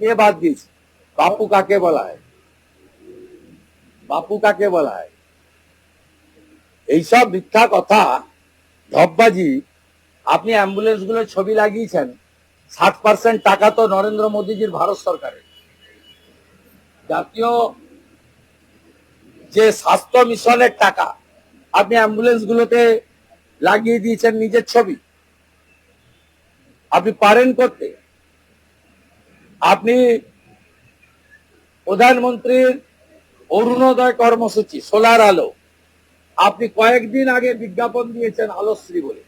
কে বাদ দিয়েছে? বাপু কাকে বলা হয় বাপু কাকে বলা হয় এইসব মিথ্যা কথা ধপবাজি আপনি অ্যাম্বুলেন্সগুলোর ছবি লাগিয়েছেন ষাট পার্সেন্ট টাকা তো নরেন্দ্র মোদীজির ভারত সরকারের। জাতীয় যে স্বাস্থ্য মিশনের টাকা, আপনি অ্যাম্বুলেন্স গুলোতে লাগিয়ে দিয়েছেন নিজের ছবি। আপনি পারেন করতে। আপনি প্রধানমন্ত্রীর অরুণোদয় কর্মসূচি, সোলার আলো। আপনি কয়েকদিন আগে বিজ্ঞাপন দিয়েছেন আলোশ্রী বলে।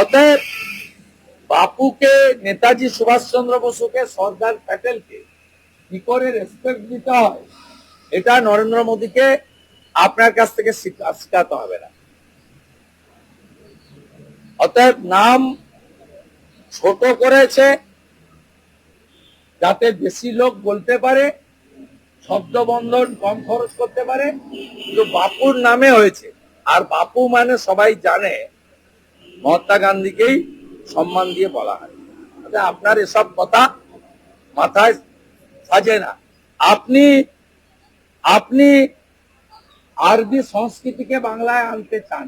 অতএব বাপুকে, নেতাজি সুভাষচন্দ্র বসুকে, সর্দার প্যাটেলকে কি করে রেসপেক্ট দিতে হয়, এটা নরেন্দ্র মোদীকে আপনার কাছ থেকে শিখাতে হবে না। অতএব নাম ছোট করেছে যাতে বেশি লোক বলতে পারে, শব্দ বন্ধন কম খরচ করতে পারে, কিন্তু বাপুর নামে হয়েছে। আর বাপু মানে সবাই জানে, মহাত্মা গান্ধীকেই সম্মান দিয়ে বলা হয়। অতএব আপনার এসব কথা মাথায় সাজে না। আপনি আপনি আরবি সংস্কৃতিকে বাংলায় আনতে চান।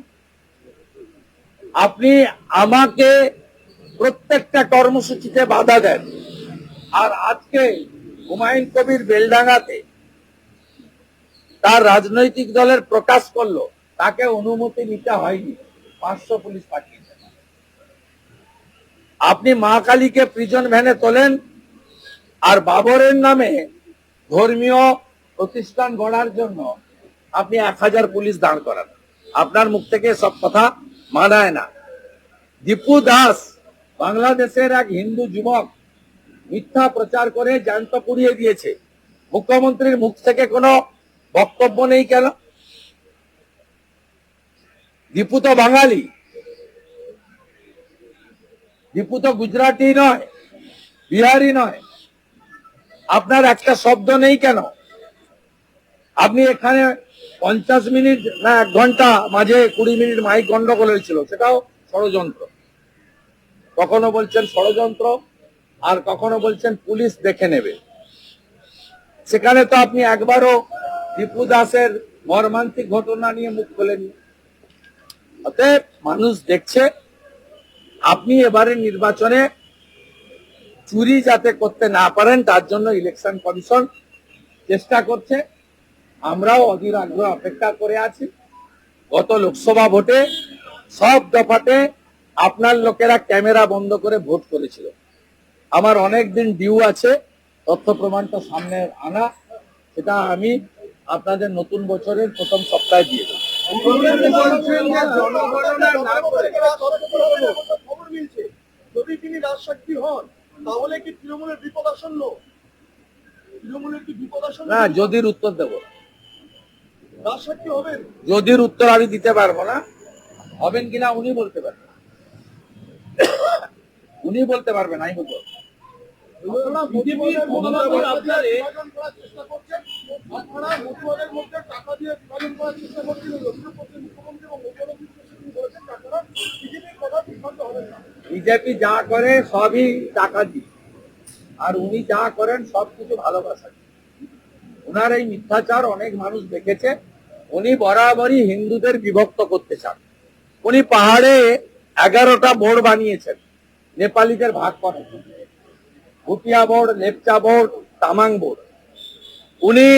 আপনি আমাকে প্রত্যেকটা কর্মসূচিতে বাধা দেন। আর আজকে হুমায়ুন কবির বেলডাঙ্গাতে তার রাজনৈতিক দলের প্রকাশ করল, তাকে অনুমতি নিতে হয়নি। পাঁচশো পুলিশ পাঠিয়েছে আপনি মা কালীকে প্রিজন ভ্যানে তোলেন আর বাবরের নামে ধর্মীয় প্রতিষ্ঠান গড়ার জন্য আপনি এক হাজার পুলিশ দাঁড় করান। আপনার মুখ থেকে সব কথা মানায় না। দীপু দাস বাংলাদেশের এক হিন্দু যুবক মিথ্যা প্রচার করে জ্যান্ত পুড়িয়ে দিয়েছে। মুখ্যমন্ত্রীর মুখ থেকে কোনো বক্তব্য নেই কেন? দীপু তো বাঙালি। দীপু তো গুজরাটি নয়, বিহারি নয়। আপনার একটা শব্দ নেই কেন? আপনি এখানে পঞ্চাশ মিনিট না এক ঘণ্টা মাঝে কুড়ি মিনিট মাইক গন্ডগোল হয়েছিল, সেটাও ষড়যন্ত্র। কখনো বলছেন ষড়যন্ত্র আর কখনো বলছেন পুলিশ দেখে নেবে। সেখানে তো আপনি একবারও দীপু দাসের মর্মান্তিক ঘটনা নিয়ে মুখ খোলেননি। অতএব মানুষ দেখছে, আপনি এবারে নির্বাচনে চুরি যাতে করতে না পারেন, তার জন্য ইলেকশন কমিশন চেষ্টা করছে। আমরাও অধীর আগ্রহ অপেক্ষা করে আছি। গত লোকসভা ভোটে সব দফাতে আপনার লোকেরা ক্যামেরা বন্ধ করে ভোট করেছিল। আমার অনেক দিন ডিউ আছে তথ্য প্রমাণটা সামনে আনা সেটা আমি আপনাদের নতুন বছরের প্রথম সপ্তাহে দিয়ে দেবো। যদি তিনি হন তাহলে কি তৃণমূলের বিপদ আসন্ন? তৃণমূলের কি বিপদ আসন্ন? না যদির উত্তর দেব। রাজশাক্ষী হবেন? যদির উত্তর আমি দিতে পারব না হবেন কিনা উনি বলতে পারবেন। উনি বলতে পারবেন আমি বলব বিজেপি যা করে সবই টাকা দিয়ে। আর উনি যা করেন সবকিছু ভালোবাসা দিয়ে। ওনার এই মিথ্যাচার অনেক মানুষ দেখেছে। উনি বরাবরই হিন্দুদের বিভক্ত করতে চান। উনি পাহাড়ে এগারোটা বোর্ড বানিয়েছেন। নেপালিদের ভাগ জন্য Bhutia board Lepcha board, Tamang board. উনি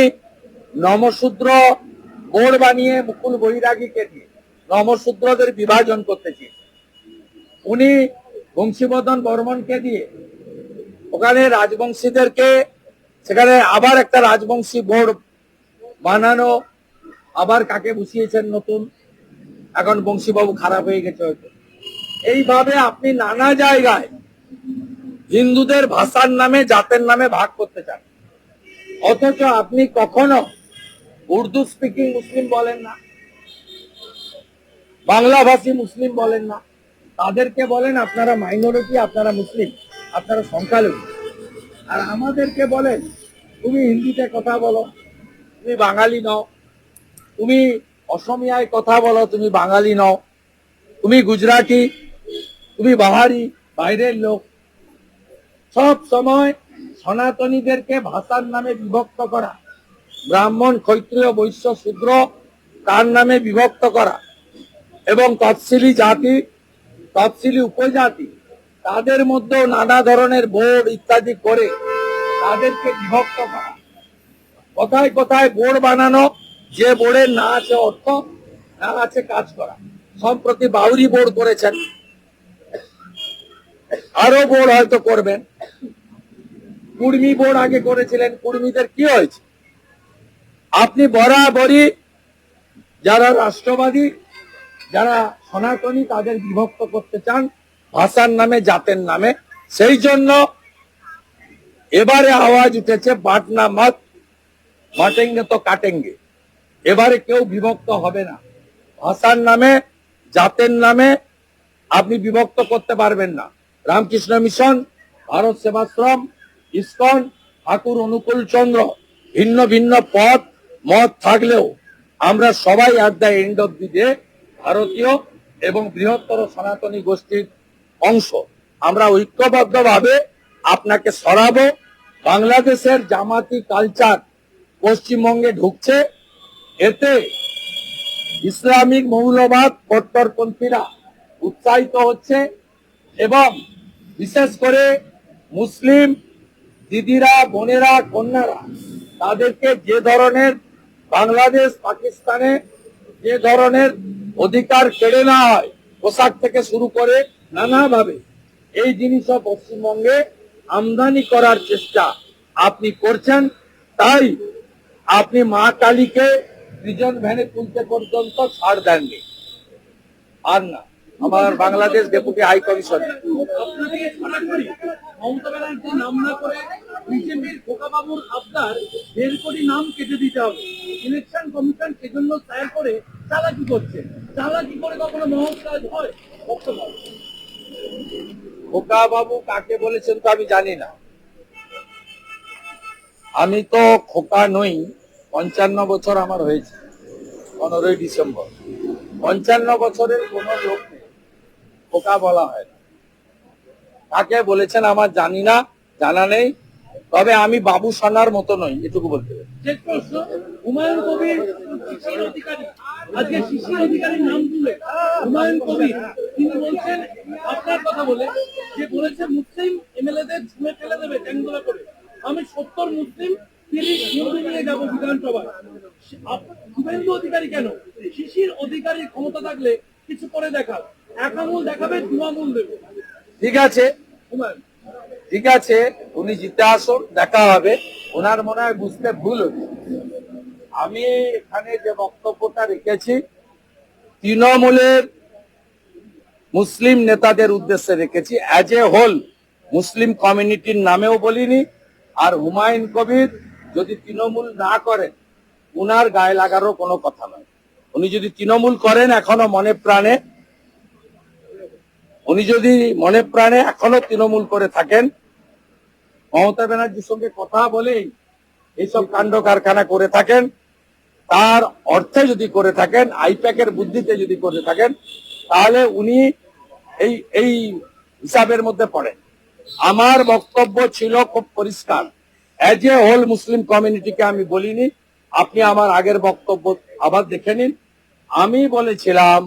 নমশূদ্র বোর্ড বানিয়ে মুকুল বৈরাগীকে দিয়ে নমশূদ্রদের বিভাজন করতে চেয়েছেন। উনি বংশীবদন বর্মনকে দিয়ে ওখানে রাজবংশীদেরকে, সেখানে আবার একটা রাজবংশী বোর্ড বানানো, আবার কাকে বসিয়েছেন নতুন? এখন বংশীবাবু খারাপ হয়ে গেছে হয়তো। এইভাবে আপনি নানা জায়গায় হিন্দুদের ভাষার নামে, জাতের নামে ভাগ করতে চান। অথচ আপনি কখনো উর্দু স্পিকিং মুসলিম বলেন না বাংলা ভাষী মুসলিম বলেন না। তাদেরকে বলেন, আপনারা মাইনরিটি আপনারা মুসলিম, আপনারা সংখ্যালঘু। আর আমাদেরকে বলেন, তুমি হিন্দিতে কথা বলো, তুমি বাঙালি নও। তুমি অসমিয়ায় কথা বলো, তুমি বাঙালি নও। তুমি গুজরাটি তুমি বাহারি, বাইরের লোক। সব সময় সনাতনীদেরকে ভাষার নামে বিভক্ত করা। ব্রাহ্মণ, ক্ষত্রিয়, বৈশ্য, শূদ্র, তার নামে বিভক্ত করা। এবং তফসিলি জাতি তফসিলি উপজাতি, তাদের মধ্যেও নানা ধরনের বোর্ড ইত্যাদি করে তাদেরকে বিভক্ত করা। কোথায় কোথায় বোর্ড বানানো, যে বোর্ডের না আছে অর্থ, না আছে কাজ করা। সম্প্রতি বাউরি বোর্ড করেছেন। আরও বোর্ড হয়তো করবেন। কুর্মি বোর্ড আগে করেছিলেন, কুর্মীদের কি হয়েছে? আপনি বরাবরই যারা রাষ্ট্রবাদী, যারা সনাতনী, তাদের বিভক্ত করতে চান, ভাষার নামে, জাতের নামে। সেই জন্য এবারে আওয়াজ উঠেছে বাটনা মত বাটেঙ্গে তো কাটেঙ্গে। এবারে কেউ বিভক্ত হবে না। ভাষার নামে, জাতের নামে আপনি বিভক্ত করতে পারবেন না। Ramakrishna mission, Bharat Sevashram, ISKCON, Thakur Anukul Chandra. ভিন্ন ভিন্ন পথ, মত থাকলেও আমরা সবাই at the end of the day ভারতীয় এবং বৃহত্তর সনাতনী গোষ্ঠীর অংশ। আমরা ঐক্যবদ্ধভাবে আপনাকে সরাবো। বাংলাদেশের জামাতি কালচার পশ্চিমবঙ্গে ঢুকছে। এতে ইসলামিক মৌলবাদ কট্টরপন্থীরা উৎসাহিত হচ্ছে। এবং বিশেষ করে মুসলিম দিদিরা, বোনেরা, কন্যারা, তাদেরকে যে ধরনের বাংলাদেশ, পাকিস্তানে যে ধরনের অধিকার কেড়ে নেওয়া হয়, পোশাক থেকে শুরু করে নানাভাবে, এই জিনিসও পশ্চিমবঙ্গে আমদানি করার চেষ্টা আপনি করছেন। তাই আপনি মা কালীকে প্রিজন ভ্যানে তুলতে পর্যন্ত ছাড় দেননি। আর না। আমার বাংলাদেশ ডেপুটি হাই কমিশন নাম না করে বিজেপির খোকাবাবুর আবদার দেড় কোটি নাম কেটে দিতে হবে। ইলেকশন কমিশন সেজন্য তৈরি করে চালাকি করছে। চালাকি করে কখনো মহৎ কাজ হয়? বক্তব্য। খোকা বাবু কাকে বলেছেন তো আমি জানি না। আমি তো খোকা নই পঞ্চান্ন বছর আমার হয়েছে পনেরোই ডিসেম্বর। পঞ্চান্ন বছরের কোন লোক খোকা বলা হয় না। কাকে বলেছেন আমার জানি না, জানা নেই। তবে আমি বাবু সোনার মতো নই, এটুকু বলতে শিশির তিনি আমি সত্তর মুসলিম, তিরিশ হিন্দু নিয়ে যাব বিধানসভায়। শুভেন্দু অধিকারী কেন? শিশির অধিকারী ক্ষমতা থাকলে কিছু করে দেখাও। এক আঙুল দেখাবে দু আঙুল দেবে। ঠিক আছে। ঠিক আছে উনি জিতে আসুন দেখা হবে। ওনার মনে হয় বুঝতে ভুল হচ্ছে। আমি এখানে যে বক্তব্যটা রেখেছি তৃণমূলের মুসলিম নেতাদের উদ্দেশ্যে রেখেছি। অ্যাজ এ হোল মুসলিম কমিউনিটির নামেও বলিনি আর হুমায়ুন কবির যদি তৃণমূল না করেন উনার গায়ে লাগারও কোনো কথা নয়। উনি যদি তৃণমূল করেন এখনও মনে প্রাণে উনি যদি মনে প্রাণে এখনও তৃণমূল করে থাকেন, মমতা ব্যানার্জির সঙ্গে কথা বলেই এইসব কাণ্ড কারখানা করে থাকেন, তার অর্থে যদি করে থাকেন, আইপ্যাকের বুদ্ধিতে যদি করে থাকেন, তাহলে উনি এই এই হিসাবের মধ্যে পড়েন। আমার বক্তব্য ছিল খুব পরিষ্কার। অ্যাজ এ হোল মুসলিম কমিউনিটিকে আমি বলিনি, আপনি আমার আগের বক্তব্য আবার দেখে নিন। আমি বলেছিলাম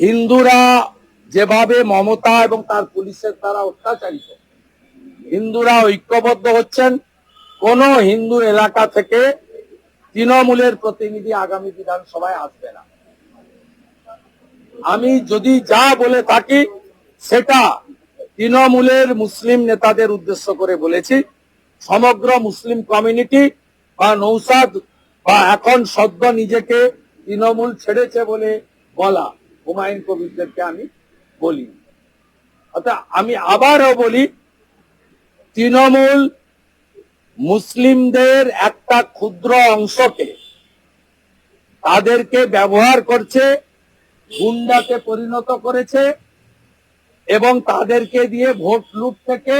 হিন্দুরা যেভাবে মমতা এবং তার পুলিশের দ্বারা অত্যাচারিত, হিন্দুরা ঐক্যবদ্ধ হচ্ছেন, কোন হিন্দু এলাকা থেকে তৃণমূলের প্রতিনিধি আগামী বিধানসভায় আসবে না। আমি যদি যা বলে থাকি, সেটা তৃণমূলের মুসলিম নেতাদের উদ্দেশ্য করে বলেছি। সমগ্র মুসলিম কমিউনিটি বা নৌসাদ বা এখন সদ্য নিজেকে তৃণমূল ছেড়েছে বলে বলা। হুমায়ুন কবিরদেরকে আমি বলি। অর্থাৎ আমি আবারও বলি, তৃণমূল মুসলিমদের একটা ক্ষুদ্র অংশকে তাদেরকে ব্যবহার করছে গুন্ডাতে পরিণত করেছে এবং তাদেরকে দিয়ে ভোট লুট থেকে,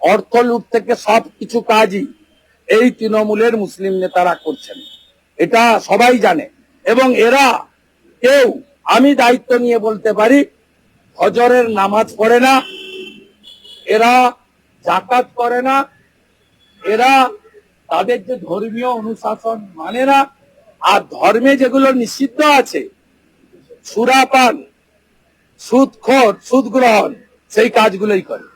অর্থ লুট থেকে সব কিছু কাজই এই তৃণমূলের মুসলিম নেতারা করছেন। এটা সবাই জানে এবং এরা কেউ আমি দায়িত্ব নিয়ে বলতে পারি হজরের নামাজ পড়ে না, এরা জাকাত করে না, এরা তাদের যে ধর্মীয় অনুশাসন মানে না, আর ধর্মে যেগুলো নিষিদ্ধ আছে সুরাপান সুদ খোর, সুদ গ্রহণ, সেই কাজগুলোই করে।